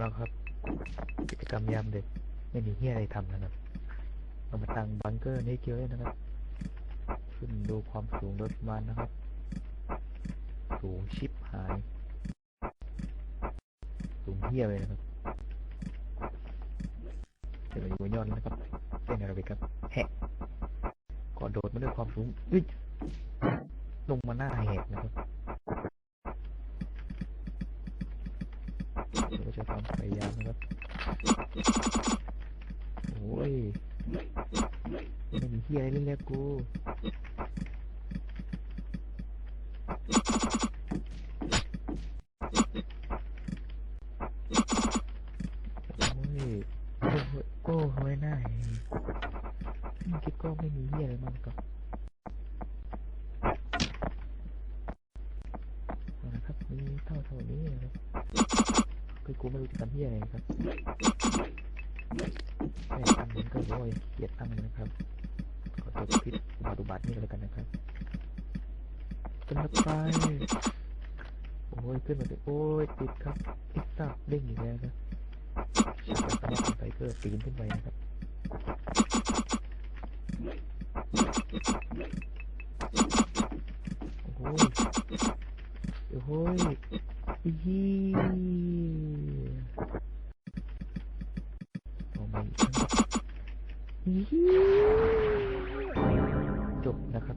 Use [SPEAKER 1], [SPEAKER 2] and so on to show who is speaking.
[SPEAKER 1] เราครับ กิจกรรมยามเดึกไม่มีเฮียอะไรทำนะครับเรามาตั้งบังเกอร์นี่เกียวเลยนะครับ ขึ้นดูความสูงโดยประมาณนะครับ สูงชิปหาย สูงเฮียเลยนะครับเดี๋ยวมาอยู่บนยอดแล้วนะครับเต้นอะไรไปครับแหกก่อนโดดมาด้วยความสูงอึ๊ยลงมาหน้าแหกนะครับ เดี๋ยวจะความพยายามนะครับโอ้ยไม่มีเฮียอะไรเล่นแล้วกูโอ้ยโอ้โหโก้เฮ้ยหน้าแหกเมื่อกี้ก็ไม่มีเฮียอะไรมันก็เอาละครับมีเท่าเท่านี้นะครับ คือกูไม่รู้จะทำเฮียอะไรครับแม่ตั้งมันก็โว้ยเกลียดตั้งนะครับขอตัวพิษมาดูบัตรนี่ก็แล้วกันนะครับจนไปโอ้ยขึ้นมาเลยโอ้ยติดครับติดซับเด้งอีกแล้วครับฉากแล้วก็มาไปเกอร์ปีนขึ้นไปนะครับโอ้โหโอ้โหอี จบนะครับ